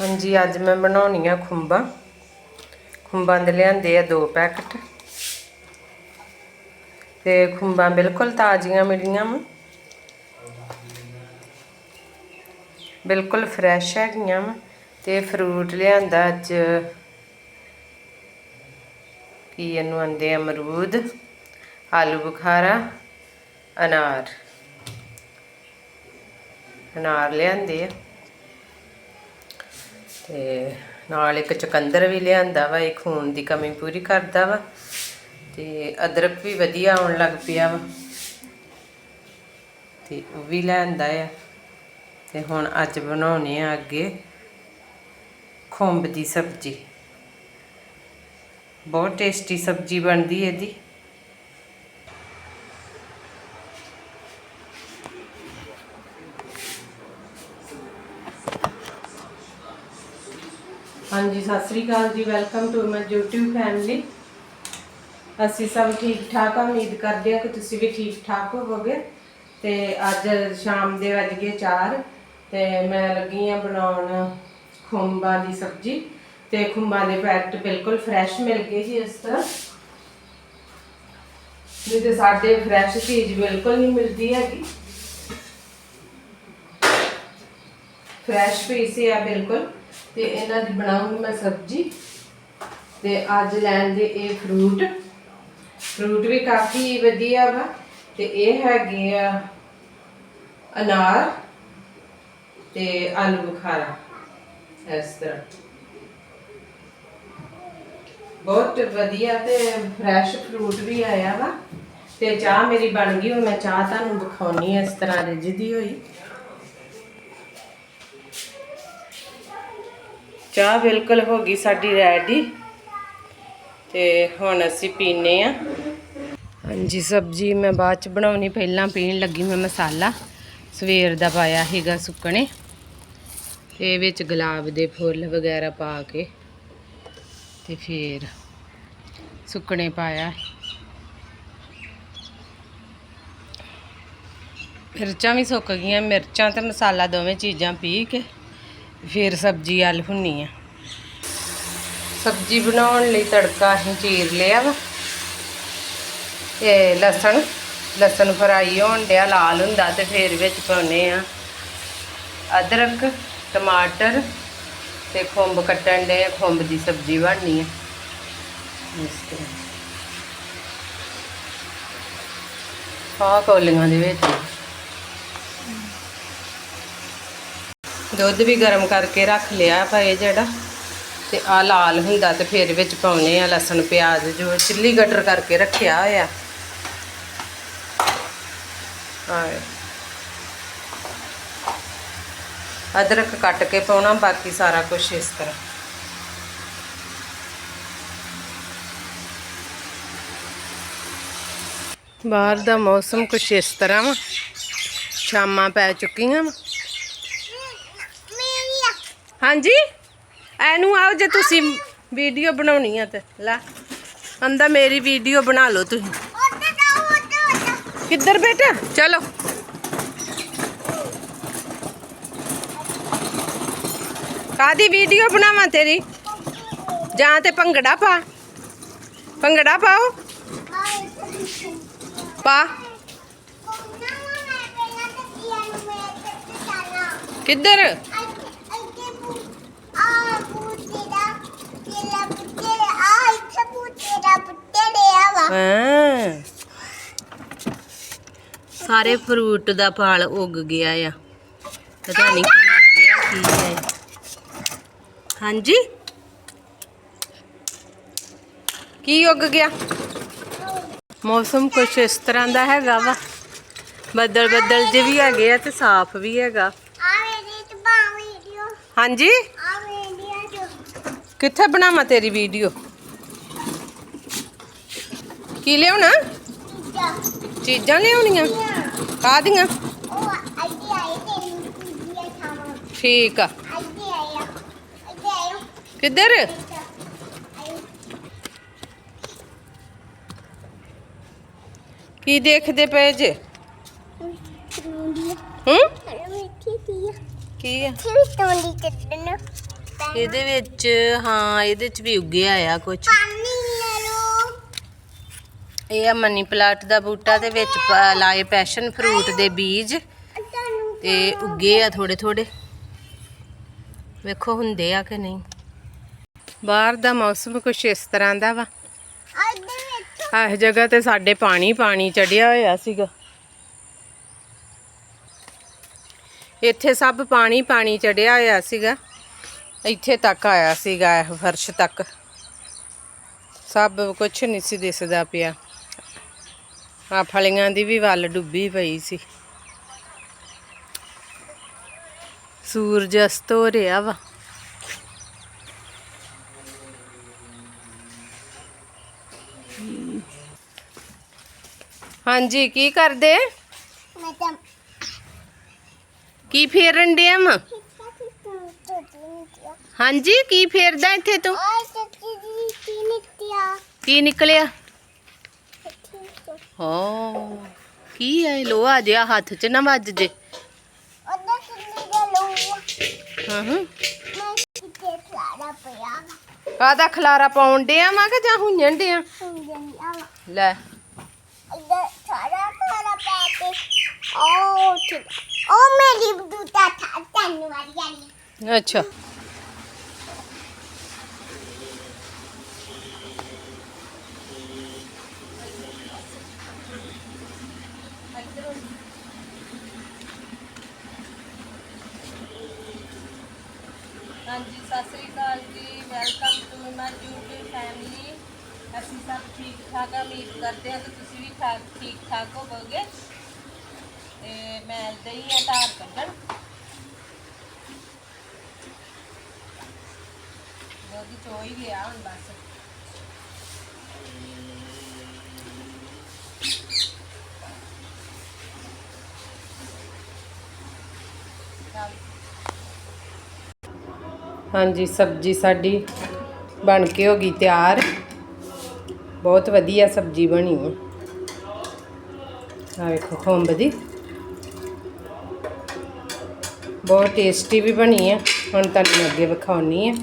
ਹਾਂਜੀ, ਅੱਜ ਮੈਂ ਬਣਾਉਣੀ ਆ ਖੁੰਬਾਂ ਖੁੰਬਾਂ ਦੇ ਲਿਆਂਦੇ ਆ ਦੋ ਪੈਕਟ। ਤੇ ਖੁੰਬਾਂ ਬਿਲਕੁਲ ਤਾਜ਼ੀਆਂ ਮਿਲੀਆਂ ਵਾ। ਬਿਲਕੁਲ ਫਰੈਸ਼ ਹੈਗੀਆਂ ਵਾ। ਤੇ ਫਰੂਟ ਲਿਆਂਦਾ ਅੱਜ, ਕੀ ਇਹਨੂੰ ਆਂਦੇ ਆ, ਅਮਰੂਦ, ਆਲੂ ਬੁਖਾਰਾ, ਅਨਾਰ। ਅਨਾਰ ਲਿਆਂਦੇ ਆ। ਤੇ ਨਾਲ ਇੱਕ ਚੁਕੰਦਰ ਵੀ ਲਿਆਂਦਾ ਵਾ ਇਹ ਖੂਨ ਦੀ ਕਮੀ ਪੂਰੀ ਕਰਦਾ ਵਾ ਤੇ ਅਦਰਕ ਵੀ ਵਧੀਆ ਆਉਣ ਲੱਗ ਪਿਆ ਵਾ। ਤੇ ਉਹ ਵੀ ਲਿਆਂਦਾ ਆ। ਤੇ ਹੁਣ ਅੱਜ ਬਣਾਉਣੇ ਆ ਅੱਗੇ ਖੁੰਬ ਦੀ ਸਬਜ਼ੀ। ਬਹੁਤ ਟੇਸਟੀ ਸਬਜ਼ੀ ਬਣਦੀ ਇਹਦੀ। ਹਾਂਜੀ, ਸਤਿ ਸ੍ਰੀ ਅਕਾਲ ਜੀ welcome to my YouTube family ਅਸੀਂ ਸਭ ਠੀਕ ਠਾਕ ਆ, ਉਮੀਦ ਕਰਦੇ ਹਾਂ ਕਿ ਤੁਸੀਂ ਵੀ ਠੀਕ ਠਾਕ ਹੋਵੋਗੇ। ਤੇ ਅੱਜ ਸ਼ਾਮ ਦੇ ਵੱਜ ਗਏ 4 ਤੇ ਮੈਂ ਲੱਗੀ ਆ ਬਣਾਉਣ ਖੁੰਬਾਂ ਦੀ ਸਬਜ਼ੀ। ਤੇ ਖੁੰਬਾਂ ਦੇ ਪੈਕਟ ਬਿਲਕੁਲ ਫਰੈਸ਼ ਮਿਲ ਗਏ ਜੀ ਇਸ ਤਰ੍ਹਾਂ। ਨਹੀਂ ਤੇ ਸਾਡੇ ਫਰੈਸ਼ ਚੀਜ਼ ਬਿਲਕੁਲ ਨਹੀਂ ਮਿਲਦੀ ਹੈਗੀ। ਫਰੈਸ਼ ਪੀਸ ਆ ਬਿਲਕੁਲ। ਤੇ ਇਹਨਾਂ ਦੀ ਬਣਾਉਂਗੀ ਮੈਂ ਸਬਜ਼ੀ। ਤੇ ਅੱਜ ਲੈਣ ਦੇ ਇਹ ਫਰੂਟ ਫਰੂਟ ਵੀ ਕਾਫੀ ਵਧੀਆ ਵਾ, ਤੇ ਇਹ ਹੈਗੇ ਆ ਅਨਾਰ ਤੇ ਆਲੂ ਬੁਖਾਰਾ, ਇਸ ਤਰ੍ਹਾਂ। ਬਹੁਤ ਵਧੀਆ ਤੇ ਫਰੈਸ਼ ਫਰੂਟ ਵੀ ਆਇਆ ਵਾ, ਤੇ ਚਾਹ ਮੇਰੀ ਬਣ ਗਈ, ਹੁਣ ਮੈਂ ਚਾਹ ਤੁਹਾਨੂੰ ਵਿਖਾਉਣੀ ਇਸ ਤਰ੍ਹਾਂ ਰਿੱਝਦੀ ਹੋਈ। ਚਾਹ ਬਿਲਕੁਲ ਹੋ ਗਈ ਸਾਡੀ ਰੈਡੀ ਤੇ ਹੁਣ ਅਸੀਂ ਪੀਨੇ ਆ। ਹਾਂਜੀ, ਸਬਜੀ ਮੈਂ ਬਾਅਦ ਚ ਬਣਾਉਣੀ। ਪਹਿਲਾਂ ਪੀਣ ਲੱਗੀ ਮੈਂ ਮਸਾਲਾ। ਸਵੇਰ ਦਾ ਪਾਇਆ ਹੈਗਾ ਸੁੱਕਣੇ। ਤੇ ਵਿੱਚ ਗੁਲਾਬ ਦੇ ਫੁੱਲ ਵਗੈਰਾ ਪਾ ਕੇ ਤੇ ਫਿਰ ਸੁੱਕਣੇ ਪਾਇਆ। ਮਿਰਚਾਂ ਵੀ ਸੁੱਕ ਗਈਆਂ। ਮਿਰਚਾਂ ਤੇ ਮਸਾਲਾ ਦੋਵੇਂ ਚੀਜ਼ਾਂ ਪੀ ਕੇ ਫਿਰ ਸਬਜ਼ੀ ਆਲ ਹੁੰਨੀ ਆ। ਸਬਜ਼ੀ ਬਣਾਉਣ ਲਈ ਤੜਕਾ ਅਸੀਂ ਚੀਰ ਲਿਆ ਵਾ। ਇਹ ਲਸਣ ਲਸਣ ਫਰਾਈ ਹੋਣ ਡਿਆ, ਲਾਲ ਹੁੰਦਾ ਤੇ ਫਿਰ ਵਿੱਚ ਪਾਉਨੇ ਆ ਅਦਰਕ, ਟਮਾਟਰ ਤੇ ਖੁੰਬ ਕੱਟਣ ਦੇ ਖੁੰਬ ਦੀ ਸਬਜ਼ੀ ਬਣਨੀ ਹੈ ਇਸ ਤਰ੍ਹਾਂ। ਆਹ ਕੋਲੀਆਂ ਦੇ ਵਿੱਚ। ਦੁੱਧ ਵੀ ਗਰਮ ਕਰਕੇ ਰੱਖ ਲਿਆ ਪਰ ਜਿਹੜਾ। ਤੇ ਆ ਲਾਲ ਹੁੰਦਾ ਤੇ ਫਿਰ ਵਿੱਚ ਪਾਉਨੇ ਆ ਲਸਣ, ਪਿਆਜ਼, ਜੋ ਚਿੱਲੀ ਗਟਰ ਕਰਕੇ ਰੱਖਿਆ ਹੋਇਆ। ਹਾਂ ਅਦਰਕ ਕੱਟ ਕੇ ਪਾਉਣਾ, ਬਾਕੀ ਸਾਰਾ ਕੁਝ ਇਸ ਤਰ੍ਹਾਂ। ਬਾਹਰ ਦਾ ਮੌਸਮ ਕੁਝ ਇਸ ਤਰ੍ਹਾਂ ਵਾ। ਸ਼ਾਮਾਂ ਪੈ ਚੁੱਕੀਆਂ ਵਾ। ਹਾਂਜੀ? ਐਨੂੰ ਆਓ ਜੇ ਤੁਸੀਂ ਵੀਡੀਓ ਬਣਾਉਣੀ ਆ ਤੇ, ਲੈ। ਅੰਦਾ ਮੇਰੀ ਵੀਡੀਓ ਬਣਾ ਲਓ ਤੁਸੀਂ। ਕਿੱਧਰ ਬੇਟਾ? ਚਲੋ। ਕਾਦੀ ਵੀਡੀਓ ਬਣਾਵਾਂ ਤੇਰੀ? ਜਾਂ ਤੇ ਭੰਗੜਾ ਪਾ। ਭੰਗੜਾ ਪਾਓ। ਪਾ। ਕਿੱਧਰ? ਹਾਂ। ਸਾਰੇ ਫਰੂਟ ਦਾ ਫਲ ਉੱਗ ਗਿਆ ਆ। ਪਤਾ ਨਹੀਂ ਕੀ ਉੱਗਿਆ ਕੀ ਹੈ ਹਾਂਜੀ? ਕੀ ਉੱਗ ਗਿਆ? ਮੌਸਮ ਕੁਛ ਇਸ ਤਰ੍ਹਾਂ ਦਾ ਹੈਗਾ ਵਾ। ਬੱਦਲ ਬੱਦਲ ਜਿਹੇ ਵੀ ਹੈਗੇ ਆ ਤੇ ਸਾਫ਼ ਵੀ ਹੈਗਾ। ਹਾਂਜੀ? ਕਿੱਥੇ ਬਣਾਵਾਂ ਤੇਰੀ ਵੀਡੀਓ ਕੀ ਲਿਆਉਣਾ? ਚੀਜ਼ਾਂ ਲਿਆਉਣੀਆਂ? ਕਾਹਦੀਆਂ? ਠੀਕ ਆ। ਕਿੱਧਰ? ਕੀ ਦੇਖਦੇ ਪਏ ਜੇ? ਹੂੰ? ਕੀ ਆ? ਇਹਦੇ ਵਿੱਚ, ਹਾਂ, ਇਹਦੇ ਵਿੱਚ ਵੀ ਉੱਗਿਆ ਆ ਕੁਝ ਇਹ ਆ ਮਨੀ ਪਲਾਂਟ ਦਾ ਬੂਟਾ ਤੇ ਵਿੱਚ ਲਾਏ ਪੈਸ਼ਨ ਫਰੂਟ ਦੇ ਬੀਜ ਤੁਹਾਨੂੰ ਤੇ ਉੱਗੇ ਆ ਥੋੜੇ ਥੋੜੇ। ਵੇਖੋ ਹੁੰਦੇ ਆ ਕਿ ਨਹੀਂ। ਬਾਹਰ ਦਾ ਮੌਸਮ ਕੁਛ ਇਸ ਤਰ੍ਹਾਂ ਦਾ ਵਾ। ਇਹ ਜਗ੍ਹਾ ਤੇ ਸਾਡੇ ਪਾਣੀ ਪਾਣੀ ਚੜਿਆ ਹੋਇਆ ਸੀਗਾ। ਇੱਥੇ ਸਭ ਪਾਣੀ ਪਾਣੀ ਚੜਿਆ ਹੋਇਆ ਸੀਗਾ। ਇੱਥੇ ਤੱਕ ਆਇਆ ਸੀਗਾ ਇਹ ਫਰਸ਼ ਤੱਕ। ਸਭ ਕੁਝ ਨਹੀਂ ਸੀ ਦਿਸਦਾ ਪਿਆ। ਆ ਫਲੀਆਂ ਦੀ ਵੀ ਵੱਲ ਡੁੱਬੀ ਪਈ ਸੀ। ਸੂਰਜ ਅਸਤ ਹੋ ਰਿਹਾ ਵਾ। ਹਾਂਜੀ ਕੀ ਕਰਦੇ? ਮੈਂ ਤਾਂ ਕੀ ਫੇਰਨ ਡਿਆ ਮ ਹਾਂਜੀ ਕੀ ਫੇਰਦਾ ਇੱਥੇ ਤੂੰ? ਕੀ ਨਿਕਲਿਆ ਕੀ ਨਿਕਲਿਆ? ਠੀਕ ਹੋ ਕੀ ਹੈ ਲੋਹਾ ਜਿਹਾ ਹੱਥ 'ਚ ਨਾ ਵੱਜ ਜੇ ਉਹਦਾ ਕਿੰਨੀ ਦਾ ਲਊ ਹਾਂ ਹਾਂ ਮੈਂ ਕਿਤੇ ਖਲਾੜਾ ਪਿਆ ਕਾਦਾ ਖਲਾਰਾ ਪਾਉਣ ਡਿਆ ਮੈਂ ਕਿ ਜਾਂ ਹੁੰਜਣ ਡਿਆ ਸੁਣਨ ਆ ਲੈ ਇੱਧਰ ਸਾਰਾ ਸਾਰਾ ਪਾਤੇ ਓ ਠੀਕ ਉਹ ਮੇਰੀ ਬਦੂਤਾ ਥਾ ਧੰਨਵਾਦ ਯਾਨੀ ਅੱਛਾ ਹਾਂਜੀ ਸਤਿ ਸ੍ਰੀ ਅਕਾਲ ਜੀ welcome to my YouTube family ਅਸੀਂ ਸਭ ਠੀਕ ਠਾਕ ਆ, ਉਮੀਦ ਕਰਦੇ ਹਾਂ ਕਿ ਤੁਸੀਂ ਵੀ ਠਾਕ ਠੀਕ ਠਾਕ ਹੋਵੋਗੇ। ਤੇ ਮੈਂ ਦਹੀਂ ਆ, ਧਾਰ ਕੱਢਣ। ਜਲਦੀ ਚੋ ਹੀ ਗਿਆ ਹੁਣ ਬਸ। ਹਾਂਜੀ, ਸਬਜੀ ਸਾਡੀ ਬਣ ਕੇ ਹੋ ਗਈ ਤਿਆਰ। ਬਹੁਤ ਵਧੀਆ ਸਬਜੀ ਬਣੀ ਹੈ। ਆ ਵੇਖੋ, ਖੰਬ ਦੀ। ਬਹੁਤ ਟੇਸਟੀ ਵੀ ਬਣੀ ਹੈ। ਹੁਣ ਤੁਹਾਨੂੰ ਅੱਗੇ ਵਿਖਾਉਣੀ ਹੈ।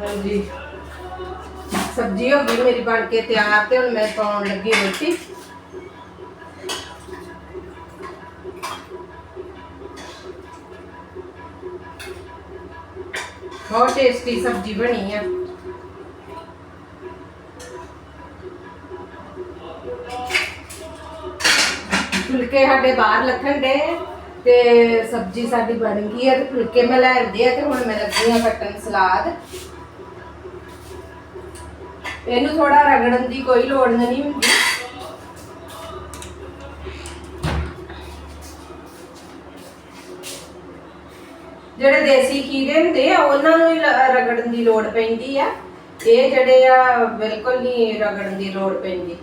ਹਾਂਜੀ। ਹੋ ਗਈ ਮੇਰੀ ਬਣ ਕੇ ਤਿਆਰ ਤੇ ਹੁਣ ਮੈਂ ਪਾਉਣ ਲੱਗੀ ਰੋਟੀ ਬਹੁਤ ਟੇਸਟੀ ਸਬਜ਼ੀ ਬਣੀ ਆ। ਫੁਲਕੇ ਸਾਡੇ ਬਾਹਰ ਲੱਥਣ ਦੇ ਤੇ ਸਬਜ਼ੀ ਸਾਡੀ ਬਣ ਗਈ ਹੈ ਤੇ ਫੁਲਕੇ ਮੈਂ ਲੈ ਆਂਦੇ ਤੇ ਹੁਣ ਮੈਂ ਲੱਗੀ ਆ ਕੱਟਣ ਸਲਾਦ। ਇਹਨੂੰ ਥੋੜਾ ਰਗੜਨ ਦੀ ਕੋਈ ਲੋੜ ਨਹੀਂ ਹੁੰਦੀ। ਜਿਹੜੇ ਦੇਸੀ ਖੀਰੇ ਹੁੰਦੇ ਆ, ਉਹਨਾਂ ਨੂੰ ਹੀ ਰਗੜਨ ਦੀ ਲੋੜ ਪੈਂਦੀ ਆ। ਇਹ ਜਿਹੜੇ ਆ, ਬਿਲਕੁਲ ਨਹੀਂ ਰਗੜਨ ਦੀ ਲੋੜ ਪੈਂਦੀ।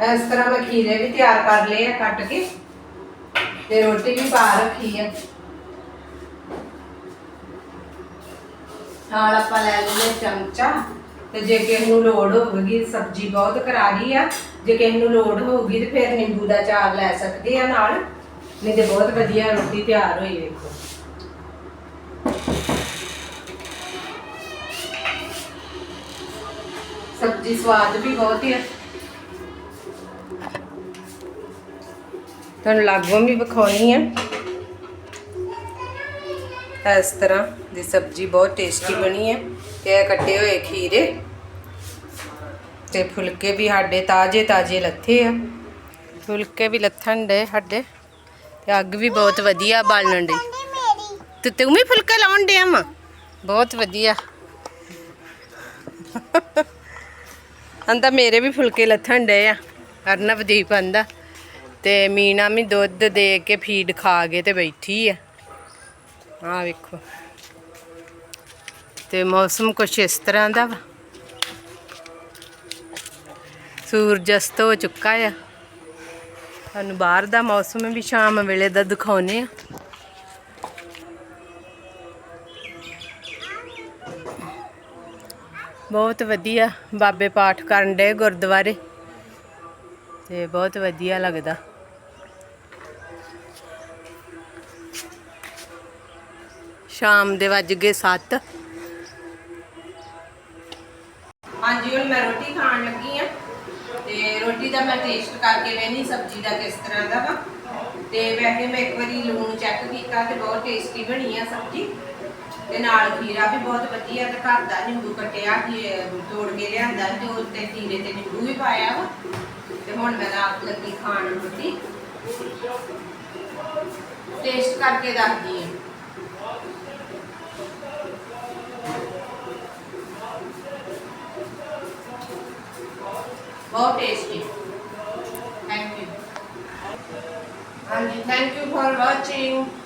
ਇਸ ਤਰ੍ਹਾਂ ਮੈਂ ਖੀਰੇ ਵੀ ਤਿਆਰ ਕਰ ਲਏ ਆ ਕੱਟ ਕੇ ਤੇ ਰੋਟੀ ਵੀ ਪਾ ਰੱਖੀ ਆ। ਨਾਲ ਆਪਾਂ ਲੈ ਲੈਂਦੇ ਚਮਚਾ ਤੇ ਜੇ ਕਿਸੇ ਨੂੰ ਲੋੜ ਹੋਵੇਗੀ ਸਬਜ਼ੀ ਬਹੁਤ ਕਰਾਰੀ ਆ। ਜੇ ਕਿਸੇ ਨੂੰ ਲੋੜ ਹੋਊਗੀ ਤੇ ਫਿਰ ਨਿੰਬੂ ਦਾ ਚਾਰ ਲੈ ਸਕਦੇ ਆ ਨਾਲ। ਨਹੀਂ ਤੇ ਬਹੁਤ ਵਧੀਆ ਰੋਟੀ ਤਿਆਰ ਹੋਈ ਵੇਖੋ। ਸਬਜ਼ੀ ਸਵਾਦ ਵੀ ਬਹੁਤ ਹੈ ਤੁਹਾਨੂੰ ਲਾਗੋਂ ਵੀ ਵਿਖਾਉਣੀ ਆ। ਇਸ ਤਰ੍ਹਾਂ ਦੀ ਸਬਜ਼ੀ ਬਹੁਤ ਟੇਸਟੀ ਬਣੀ ਹੈ ਤੇ ਇਹ ਕੱਟੇ ਹੋਏ ਖੀਰੇ ਤੇ ਫੁਲਕੇ ਵੀ ਸਾਡੇ ਤਾਜ਼ੇ ਤਾਜ਼ੇ ਲੱਥੇ ਆ। ਫੁਲਕੇ ਵੀ ਲੱਥਣ ਦੇ ਸਾਡੇ। ਤੇ ਅੱਗ ਵੀ ਬਹੁਤ ਵਧੀਆ ਬਾਲਣ ਦੀ ਕਹਿੰਦੀ ਤੇ ਤੂੰ ਵੀ ਫੁਲਕੇ ਲਾਉਣ ਡਿਆ ਵਾ? ਬਹੁਤ ਵਧੀਆ। ਅੰਦਾ ਮੇਰੇ ਵੀ ਫੁਲਕੇ ਲੱਥਣ ਡਏ ਆ। ਅਰਨਵਦੀਪ ਆਂਦਾ। ਤੇ ਮੀਨਾ ਵੀ ਦੁੱਧ ਦੇ ਕੇ ਫੀਡ ਖਾ ਕੇ ਤੇ ਬੈਠੀ ਆ। ਆ ਵੇਖੋ। ਤੇ ਮੌਸਮ ਕੁਛ ਇਸ ਤਰ੍ਹਾਂ ਦਾ ਵਾ। ਸੂਰਜ ਅਸਤ ਹੋ ਚੁੱਕਾ ਆ। ਤੁਹਾਨੂੰ ਬਾਹਰ ਦਾ ਮੌਸਮ ਵੀ ਸ਼ਾਮ ਵੇਲੇ ਦਾ ਦਿਖਾਉਨੇ ਆ। ਬਹੁਤ ਵਧੀਆ ਬਾਬੇ ਪਾਠ ਕਰਨ ਦੇ ਗੁਰਦੁਆਰੇ। ਤੇ ਬਹੁਤ ਵਧੀਆ ਲੱਗਦਾ। ਸ਼ਾਮ ਦੇ ਵੱਜ ਗਏ 7 ਹਾਂਜੀ, ਹੁਣ ਮੈਂ ਰੋਟੀ ਖਾਣ ਲੱਗੀ ਆ। ਤੇ ਰੋਟੀ ਦਾ ਮੈਂ ਟੇਸਟ ਕਰਕੇ ਲੈਣੀ ਸਬਜ਼ੀ ਦਾ ਕਿਸ ਤਰ੍ਹਾਂ ਦਾ ਵਾ। ਤੇ ਵੈਸੇ ਮੈਂ ਇੱਕ ਵਾਰੀ ਲੂਣ ਚੈੱਕ ਕੀਤਾ ਤੇ ਬਹੁਤ ਟੇਸਟੀ ਬਣੀ ਆ ਸਬਜ਼ੀ। ਤੇ ਨਾਲ ਖੀਰਾ ਵੀ ਬਹੁਤ ਵਧੀਆ ਤੇ ਘਰ ਦਾ ਨਿੰਬੂ ਕੱਟਿਆ ਕਿ ਤੋੜ ਕੇ ਲਿਆਂਦਾ ਤੇ ਉੱਤੇ ਖੀਰੇ ਤੇ ਨਿੰਬੂ ਵੀ ਪਾਇਆ ਵਾ। ਤੇ ਹੁਣ ਮੈਂ ਰਾਤ ਲੱਗੀ ਖਾਣ ਰੋਟੀ। ਟੇਸਟ ਕਰਕੇ ਦੱਸਦੀ ਆ। More tasty. Thank you. And thank you for watching.